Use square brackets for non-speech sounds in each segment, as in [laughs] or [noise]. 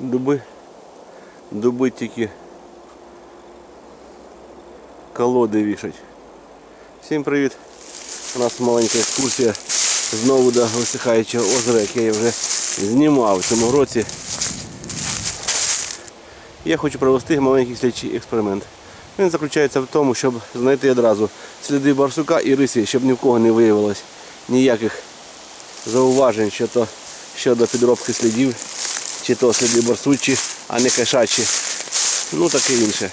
Дуби. Дуби тільки колоди вішать. Всім привіт! У нас маленька екскурсія знову до висихаючого озера, яке я вже знімав в цьому році. Я хочу провести маленький слідчий експеримент. Він заключається в тому, щоб знайти одразу сліди барсука і рисі, щоб ні в кого не виявилось ніяких зауважень щодо, щодо підробки слідів, чи то сліди барсучі, а не кошачі. Ну таке інше.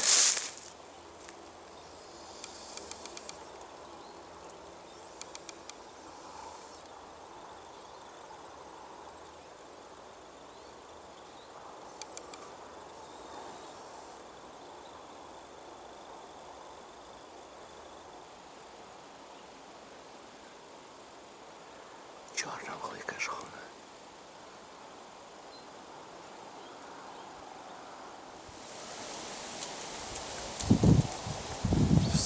Чорна велика шхуна.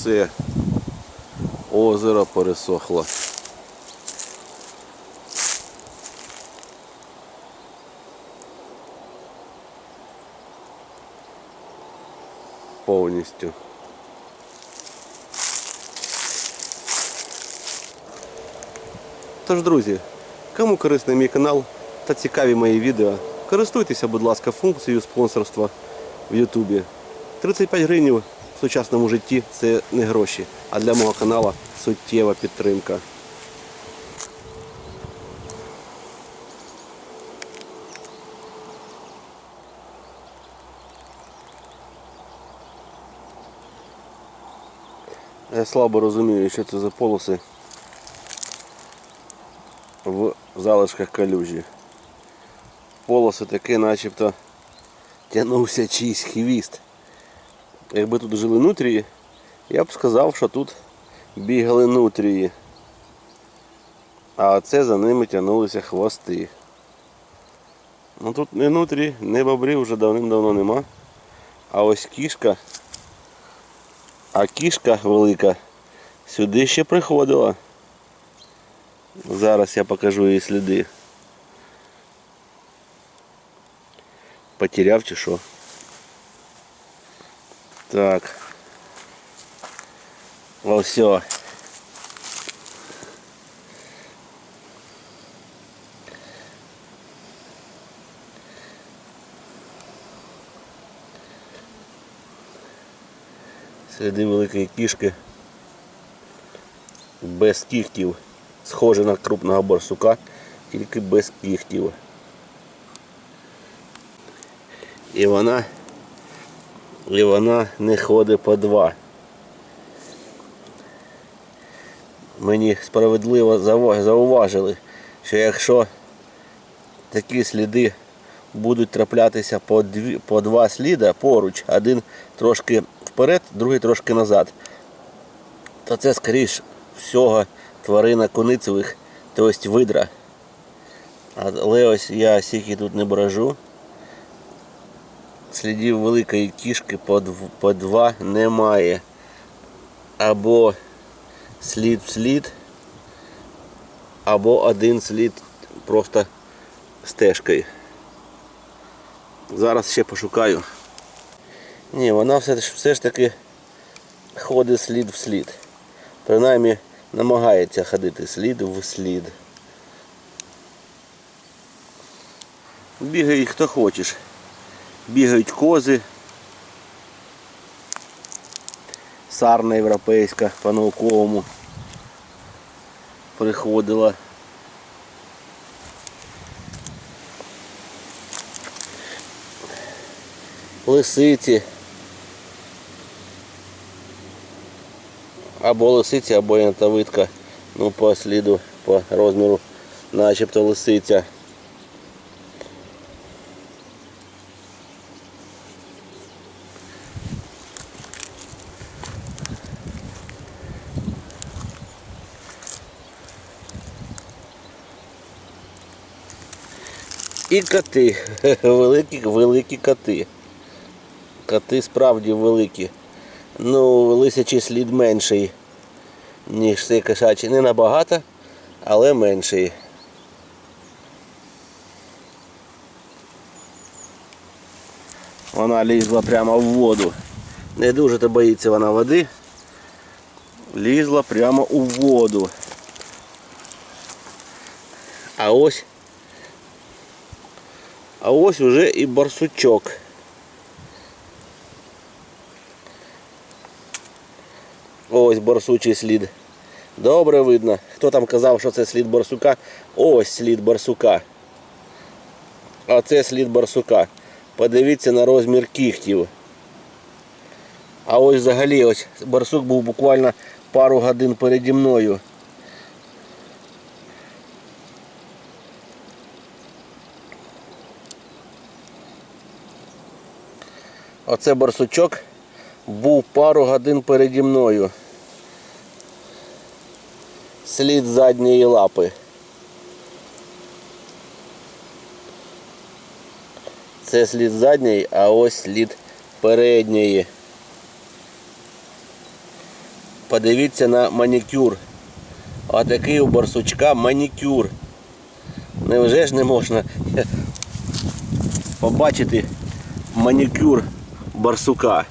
Все. Озеро пересохло. Повністю. Тож, друзі, кому корисний мій канал та цікаві мої відео, користуйтеся, будь ласка, функцією спонсорства в Ютубі. 35 гривень в сучасному житті це не гроші, а для мого каналу суттєва підтримка. Я слабо розумію, що це за полоси в залишках калюжі. Полоси такі начебто тягнувся чийсь хвіст. Якби тут жили нутрії, я б сказав, що тут бігали нутрії. А це за ними тягнулися хвости. Ну тут не нутрі, не бобрів вже давним-давно нема. А ось кішка. А кішка велика сюди ще приходила. Зараз я покажу її сліди. Потеряв чи що? Так. О, все. Сліди великої кішки без кігтів. Схоже на крупного борсука, тільки без кігтів. І вона і вона не ходить по два. Мені справедливо зауважили, що якщо такі сліди будуть траплятися по, дві, по два сліда поруч, один трошки вперед, другий трошки назад, то це скоріш всього тварина коницевих, тобто видра. Але ось я стільки тут не брожу. Слідів великої кішки по, дв- по два немає. Або слід в слід, або один слід просто стежкою. Зараз ще пошукаю. Ні, вона все, все ж таки ходить слід в слід. Принаймні намагається ходити слід в слід. Бігають хто хочеш. Бігають кози. Сарна європейська по-науковому приходила. Лисиці. Або лисиця, або янтовидка. Ну, по сліду, по розміру, начебто лисиця. І коти. [laughs] Великі, великі коти. Коти справді великі. Ну, лисячий слід менший, ніж цей кошачий. Не набагато, але менший. Вона лізла прямо в воду. Не дуже то боїться вона води. Лізла прямо у воду. А ось. А ось уже і барсучок. Ось барсучий слід. Добре видно. Хто там казав, що це слід барсука? Ось слід барсука. А це слід барсука. Подивіться на розмір кігтів. А ось взагалі ось барсук був буквально пару годин переді мною. Оце барсучок був пару годин переді мною. Слід задньої лапи. Це слід задньої, а ось слід передньої. Подивіться на манікюр. А такий у барсучка манікюр. Невже ж не можна [laughs] побачити манікюр барсука?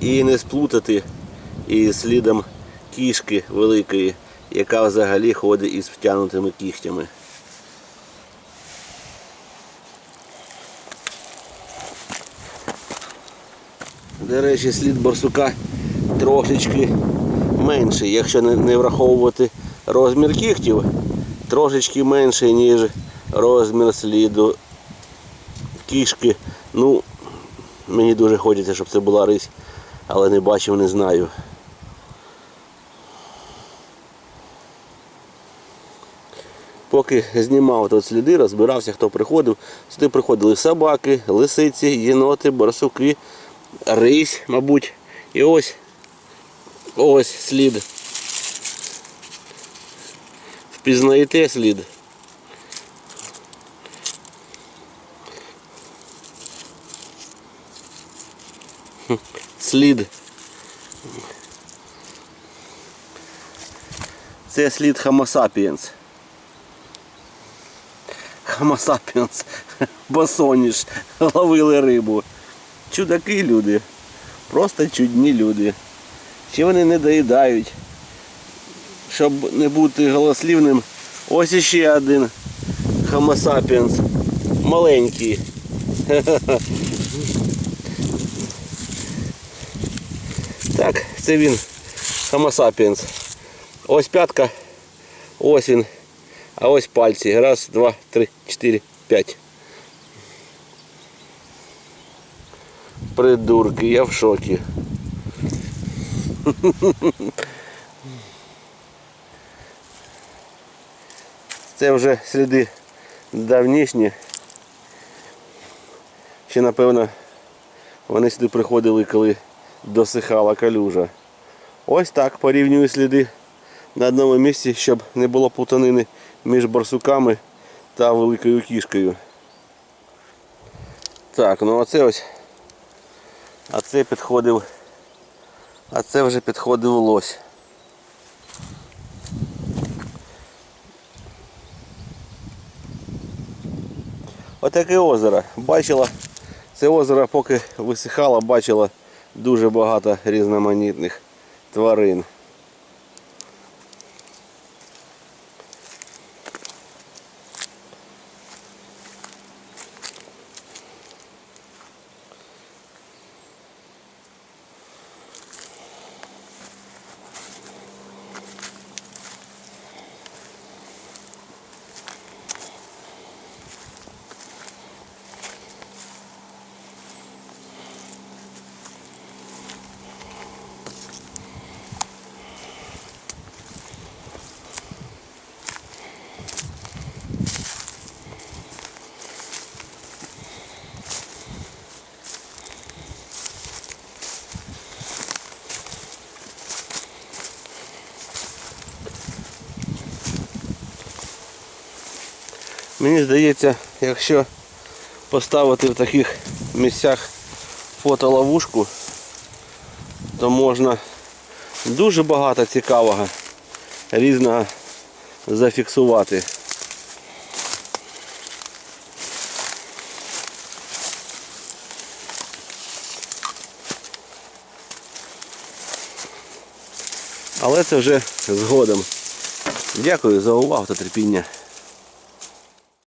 І не сплутати із слідом кішки великої, яка взагалі ходить із втягнутими кігтями. До речі, слід барсука трошечки менший, якщо не, враховувати розмір кігтів, трошечки менший, ніж розмір сліду кішки. Ну, мені дуже хочеться, щоб це була рись, але не бачив, не знаю. Поки знімав тут сліди, розбирався, хто приходив. Сюди приходили собаки, лисиці, єноти, барсуки, рись, мабуть. І ось ось слід. Впізнаєте слід? Слід. Це слід Homo sapiens. Homo sapiens. Босоніж. Ловили рибу. Чудаки люди. Просто чудні люди. Чи вони не доїдають? Щоб не бути голослівним. Ось іще один Homo sapiens. Маленький. [laughs] Так, це він Homo sapiens. Ось п'ятка, ось він, а ось пальці. Раз, два, три, чотири, п'ять. Придурки, я в шокі. Це вже сліди давнішні. Ще напевно вони сюди приходили, коли досихала калюжа. Ось так порівнюю сліди на одному місці, щоб не було плутанини між барсуками та великою кішкою. Так, ну оце ось. А це підходив. А це вже підходив лось. Отаке озеро. Бачила, це озеро поки висихало, бачила дуже багато різноманітних тварин. Мені здається, якщо поставити в таких місцях фотоловушку, то можна дуже багато цікавого різного зафіксувати. Але це вже згодом. Дякую за увагу та терпіння.